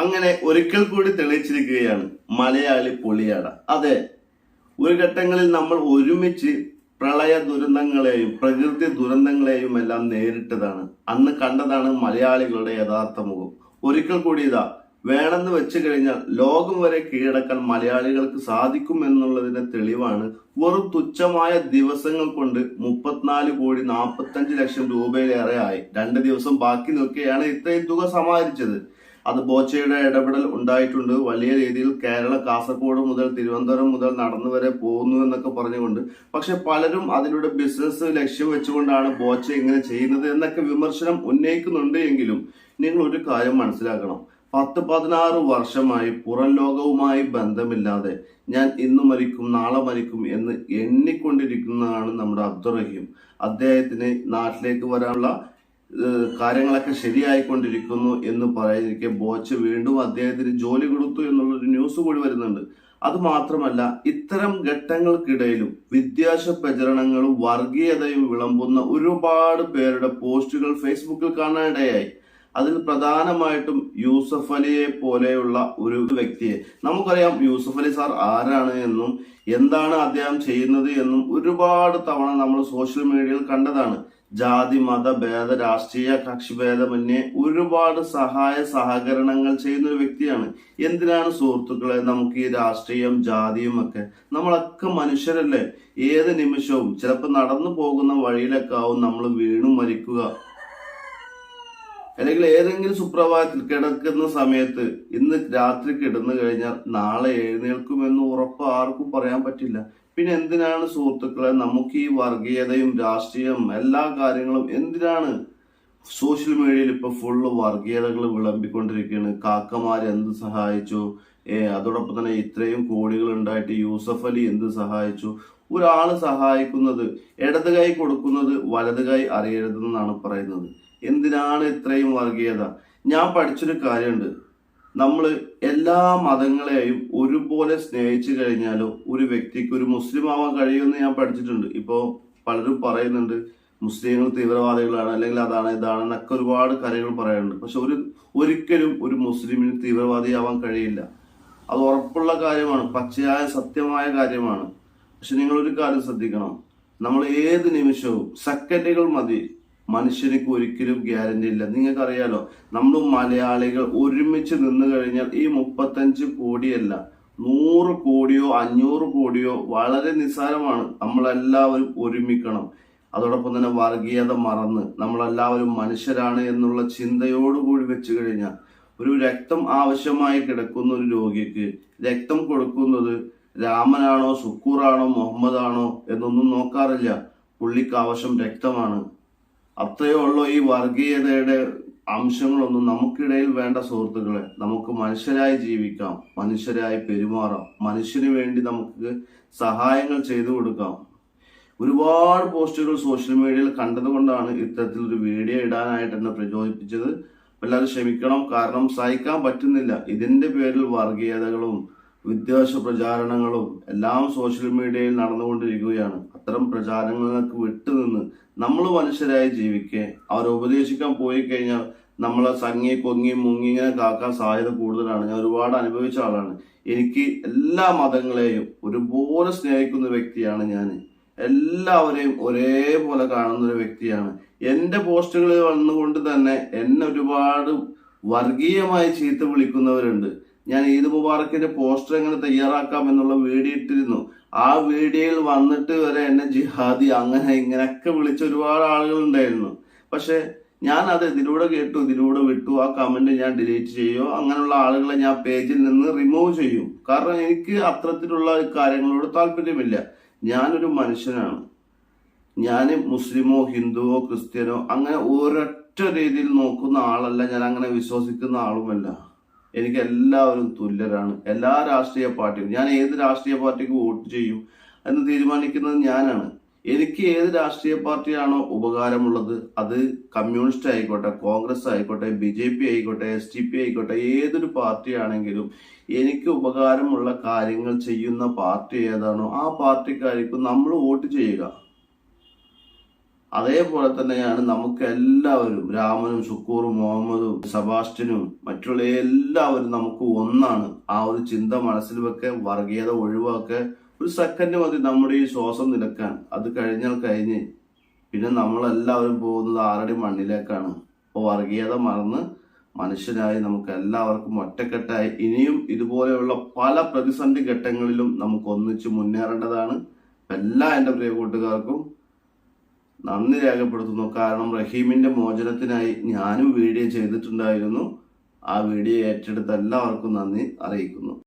അങ്ങനെ ഒരിക്കൽ കൂടി തെളിയിച്ചിരിക്കുകയാണ് മലയാളി പൊളിയാട. അതെ ഒരു ഘട്ടങ്ങളിൽ നമ്മൾ ഒരുമിച്ച് പ്രളയ ദുരന്തങ്ങളെയും പ്രകൃതി ദുരന്തങ്ങളെയും എല്ലാം നേരിട്ടതാണ്. അന്ന് കണ്ടതാണ് മലയാളികളുടെ യഥാർത്ഥ മുഖം. ഒരിക്കൽ കൂടി ഇതാ വേണമെന്ന് വെച്ചു കഴിഞ്ഞാൽ ലോകം വരെ കീഴടക്കാൻ മലയാളികൾക്ക് സാധിക്കും എന്നുള്ളതിന്റെ തെളിവാണ് വെറും തുച്ഛമായ ദിവസങ്ങൾ കൊണ്ട് മുപ്പത്തിനാല് കോടി നാൽപ്പത്തഞ്ച് ലക്ഷം രൂപയിലേറെ ആയി. രണ്ട് ദിവസം ബാക്കി നോക്കിയാണ് ഇത്രയും തുക സമാഹരിച്ചത്. അത് ബോച്ചയുടെ ഇടപെടൽ ഉണ്ടായിട്ടുണ്ട്. വലിയ രീതിയിൽ കേരള കാസർഗോഡ് മുതൽ തിരുവനന്തപുരം മുതൽ നടന്നു വരെ പോകുന്നു എന്നൊക്കെ പറഞ്ഞുകൊണ്ട്. പക്ഷെ പലരും അതിലൂടെ ബിസിനസ് ലക്ഷ്യം വെച്ചുകൊണ്ടാണ് ബോച്ച ഇങ്ങനെ ചെയ്യുന്നത് എന്നൊക്കെ വിമർശനം ഉന്നയിക്കുന്നുണ്ട് എങ്കിലും നിങ്ങൾ ഒരു കാര്യം മനസ്സിലാക്കണം. പത്ത് പതിനാറ് വർഷമായി പുറം ലോകവുമായി ബന്ധമില്ലാതെ ഞാൻ ഇന്ന് മരിക്കും നാളെ മരിക്കും എന്ന് എണ്ണിക്കൊണ്ടിരിക്കുന്നതാണ് നമ്മുടെ അബ്ദുറഹീം. അദ്ദേഹത്തിന് നാട്ടിലേക്ക് വരാനുള്ള കാര്യങ്ങളൊക്കെ ശരിയായിക്കൊണ്ടിരിക്കുന്നു എന്ന് പറയാതിരിക്കെ ബോച്ച് വീണ്ടും അദ്ദേഹത്തിന് ജോലി കൊടുത്തു എന്നുള്ളൊരു ന്യൂസ് കൂടി വരുന്നുണ്ട്. അത് മാത്രമല്ല ഇത്തരം ഘട്ടങ്ങൾക്കിടയിലും വിദ്യാശ പ്രചരണങ്ങളും വർഗീയതയും വിളമ്പുന്ന ഒരുപാട് പേരുടെ പോസ്റ്റുകൾ ഫേസ്ബുക്കിൽ കാണാനിടയായി. അതിൽ പ്രധാനമായിട്ടും യൂസഫ് അലിയെ പോലെയുള്ള ഒരു വ്യക്തിയെ. നമുക്കറിയാം യൂസഫ് അലി സാർ ആരാണ് എന്നും എന്താണ് അദ്ദേഹം ചെയ്യുന്നത് എന്നും ഒരുപാട് തവണ നമ്മൾ സോഷ്യൽ മീഡിയയിൽ കണ്ടതാണ്. ജാതി മത ഭേദ രാഷ്ട്രീയ കക്ഷി ഭേദമന്യേ ഒരുപാട് സഹായ സഹകരണങ്ങൾ ചെയ്യുന്ന ഒരു വ്യക്തിയാണ്. എന്തിനാണ് സുഹൃത്തുക്കളെ നമുക്ക് ഈ രാഷ്ട്രീയം ജാതിയും ഒക്കെ? നമ്മളൊക്കെ മനുഷ്യരല്ലേ? ഏത് നിമിഷവും ചിലപ്പോൾ നടന്നു പോകുന്ന വഴിയിലൊക്കെ ആവും നമ്മൾ വീണു മരിക്കുക അല്ലെങ്കിൽ ഏതെങ്കിലും സുപ്രഭാതത്തിൽ കിടക്കുന്ന സമയത്ത് ഇന്ന് രാത്രി കിടന്നു കഴിഞ്ഞാൽ നാളെ എഴുന്നേൽക്കുമെന്ന് ഉറപ്പ് ആർക്കും പറയാൻ പറ്റില്ല. പിന്നെ എന്തിനാണ് സുഹൃത്തുക്കളെ നമുക്ക് ഈ വർഗീയതയും രാഷ്ട്രീയം എല്ലാ കാര്യങ്ങളും എന്തിനാണ് സോഷ്യൽ മീഡിയയിൽ ഇപ്പൊ ഫുള്ള് വർഗീയതകൾ വിളമ്പിക്കൊണ്ടിരിക്കുകയാണ്? കാക്കമാർ എന്ത് സഹായിച്ചു? അതോടൊപ്പം തന്നെ ഇത്രയും കോടികൾ ഉണ്ടായിട്ട് യൂസഫ് അലി എന്ത് സഹായിച്ചു? ഒരാൾ സഹായിക്കുന്നത് ഇടത് കൈ കൊടുക്കുന്നത് വലത് കൈ അറിയരുതെന്നാണ് പറയുന്നത്. എന്തിനാണ് ഇത്രയും വർഗീയത? ഞാൻ പഠിച്ചൊരു കാര്യമുണ്ട്. നമ്മൾ എല്ലാ മതങ്ങളെയും ഒരുപോലെ സ്നേഹിച്ചു കഴിഞ്ഞാലോ ഒരു വ്യക്തിക്ക് ഒരു മുസ്ലിം ആവാൻ കഴിയുമെന്ന് ഞാൻ പഠിച്ചിട്ടുണ്ട്. ഇപ്പോൾ പലരും പറയുന്നുണ്ട് മുസ്ലിങ്ങൾ തീവ്രവാദികളാണ് അല്ലെങ്കിൽ അതാണ് ഇതാണ് എന്നൊക്കെ ഒരുപാട് കാര്യങ്ങൾ പറയാറുണ്ട് പക്ഷെ ഒരു ഒരിക്കലും ഒരു മുസ്ലിമിന് തീവ്രവാദിയാവാൻ കഴിയില്ല. അത് ഉറപ്പുള്ള കാര്യമാണ് പച്ചയായ സത്യമായ കാര്യമാണ്. പക്ഷെ നിങ്ങൾ ഒരു കാര്യം ശ്രദ്ധിക്കണം. നമ്മൾ ഏത് നിമിഷവും സെക്കൻഡുകൾ മതി. മനുഷ്യനിക്ക് ഒരിക്കലും ഗ്യാരണ്ടി ഇല്ല. നിങ്ങൾക്കറിയാലോ നമ്മൾ മലയാളികൾ ഒരുമിച്ച് നിന്ന് കഴിഞ്ഞാൽ ഈ മുപ്പത്തഞ്ച് കോടിയല്ല നൂറ് കോടിയോ അഞ്ഞൂറ് കോടിയോ വളരെ നിസ്സാരമാണ്. നമ്മളെല്ലാവരും ഒരുമിക്കണം. അതോടൊപ്പം തന്നെ വർഗീയത മറന്ന് നമ്മളെല്ലാവരും മനുഷ്യരാണ് എന്നുള്ള ചിന്തയോടുകൂടി വെച്ച് കഴിഞ്ഞാൽ ഒരു രക്തം ആവശ്യമായി കിടക്കുന്ന ഒരു രോഗിക്ക് രക്തം കൊടുക്കുന്നത് രാമനാണോ സുക്കൂറാണോ മുഹമ്മദാണോ എന്നൊന്നും നോക്കാറില്ല. പുള്ളിക്ക് ആവശ്യം രക്തമാണ്. അത്രയേ ഉള്ളൂ ഈ വർഗീയതയുടെ അംശങ്ങളൊന്നും നമുക്കിടയിൽ വേണ്ട സുഹൃത്തുക്കളെ. നമുക്ക് മനുഷ്യരായി ജീവിക്കാം മനുഷ്യരായി പെരുമാറാം. മനുഷ്യന് വേണ്ടി നമുക്ക് സഹായങ്ങൾ ചെയ്തു കൊടുക്കാം. ഒരുപാട് പോസ്റ്റുകൾ സോഷ്യൽ മീഡിയയിൽ കണ്ടതുകൊണ്ടാണ് ഇത്തരത്തിലൊരു വീഡിയോ ഇടാനായിട്ട് എന്നെ പ്രചോദിപ്പിച്ചത്. എല്ലാവരും ക്ഷമിക്കണം. കാരണം സഹിക്കാൻ പറ്റുന്നില്ല. ഇതിന്റെ പേരിൽ വർഗീയതകളും വിദ്വേഷ പ്രചാരണങ്ങളും എല്ലാം സോഷ്യൽ മീഡിയയിൽ നടന്നുകൊണ്ടിരിക്കുകയാണ്. അത്തരം പ്രചാരണങ്ങൾക്ക് വിട്ടുനിന്ന് നമ്മൾ മനുഷ്യരായി ജീവിക്കെ അവർ ഉപദേശിക്കാൻ പോയി കഴിഞ്ഞാൽ നമ്മളെ സംഗി കൊങ്ങി മുങ്ങി ഇങ്ങനെ കാക്കാൻ സാധ്യത കൂടുതലാണ്. ഞാൻ ഒരുപാട് അനുഭവിച്ച ആളാണ്. എനിക്ക് എല്ലാ മതങ്ങളെയും ഒരുപോലെ സ്നേഹിക്കുന്ന വ്യക്തിയാണ് ഞാൻ എല്ലാവരെയും ഒരേപോലെ കാണുന്ന ഒരു വ്യക്തിയാണ് എന്റെ പോസ്റ്റുകളിൽ വന്നുകൊണ്ട് തന്നെ എന്നെ ഒരുപാട് വർഗീയമായി ചീത്ത വിളിക്കുന്നവരുണ്ട്. ഞാൻ ഈദ് മുബാറക്കിന്റെ പോസ്റ്റർ എങ്ങനെ തയ്യാറാക്കാം എന്നുള്ള വീഡിയോ ഇട്ടിരുന്നു. ആ വീഡിയോയിൽ വന്നിട്ട് വരെ എന്നെ ജിഹാദി അങ്ങനെ ഇങ്ങനെയൊക്കെ വിളിച്ച ഒരുപാട് ആളുകൾ ഉണ്ടായിരുന്നു. പക്ഷെ ഞാൻ അത് ഇതിലൂടെ കേട്ടു ഇതിലൂടെ വിട്ടു. ആ കമന്റ് ഞാൻ ഡിലീറ്റ് ചെയ്യോ അങ്ങനെയുള്ള ആളുകളെ ഞാൻ പേജിൽ നിന്ന് റിമൂവ് ചെയ്യും. കാരണം എനിക്ക് അത്തരത്തിലുള്ള കാര്യങ്ങളോട് താല്പര്യമില്ല. ഞാനൊരു മനുഷ്യനാണ്. ഞാൻ മുസ്ലിമോ ഹിന്ദുവോ ക്രിസ്ത്യനോ അങ്ങനെ ഒരൊറ്റ രീതിയിൽ നോക്കുന്ന ആളല്ല ഞാൻ അങ്ങനെ വിശ്വസിക്കുന്ന ആളുമല്ല. എനിക്ക് എല്ലാവരും തുല്യരാണ്. എല്ലാ രാഷ്ട്രീയ പാർട്ടിയും. ഞാൻ ഏത് രാഷ്ട്രീയ പാർട്ടിക്ക് വോട്ട് ചെയ്യും എന്ന് തീരുമാനിക്കുന്നത് ഞാനാണ്. എനിക്ക് ഏത് രാഷ്ട്രീയ പാർട്ടിയാണോ ഉപകാരമുള്ളത് അത് കമ്മ്യൂണിസ്റ്റ് ആയിക്കോട്ടെ കോൺഗ്രസ് ആയിക്കോട്ടെ ബി ജെ പി ആയിക്കോട്ടെ എസ് ടി പി ആയിക്കോട്ടെ ഏതൊരു പാർട്ടിയാണെങ്കിലും എനിക്ക് ഉപകാരമുള്ള കാര്യങ്ങൾ ചെയ്യുന്ന പാർട്ടി ഏതാണോ ആ പാർട്ടിക്കായിരിക്കും നമ്മൾ വോട്ട് ചെയ്യുക. അതേപോലെ തന്നെയാണ് നമുക്ക് എല്ലാവരും രാമനും ഷുക്കൂറും മുഹമ്മദും സെബാസ്റ്റ്യനും മറ്റുള്ള എല്ലാവരും നമുക്ക് ഒന്നാണ്. ആ ഒരു ചിന്ത മനസ്സിൽ വെക്കെ വർഗീയത ഒഴിവാക്കെ ഒരു സെക്കൻഡ് മതി നമ്മുടെ ഈ ശ്വാസം നിലക്കാൻ. അത് കഴിഞ്ഞാൽ കഴിഞ്ഞ് പിന്നെ നമ്മളെല്ലാവരും പോകുന്നത് ആരുടെ മണ്ണിലേക്കാണ്. അപ്പോൾ വർഗീയത മറന്ന് മനുഷ്യനായി നമുക്ക് എല്ലാവർക്കും ഒറ്റക്കെട്ടായി ഇനിയും ഇതുപോലെയുള്ള പല പ്രതിസന്ധി ഘട്ടങ്ങളിലും നമുക്ക് ഒന്നിച്ച് മുന്നേറേണ്ടതാണ്. എല്ലാ എന്റെ പ്രിയ കൂട്ടുകാർക്കും നന്ദി രേഖപ്പെടുത്തുന്നു. കാരണം റഹീമിന്റെ മോചനത്തിനായി ഞാനും വീഡിയോ ചെയ്തിട്ടുണ്ടായിരുന്നു. ആ വീഡിയോ ഏറ്റെടുത്ത എല്ലാവർക്കും നന്ദി അറിയിക്കുന്നു.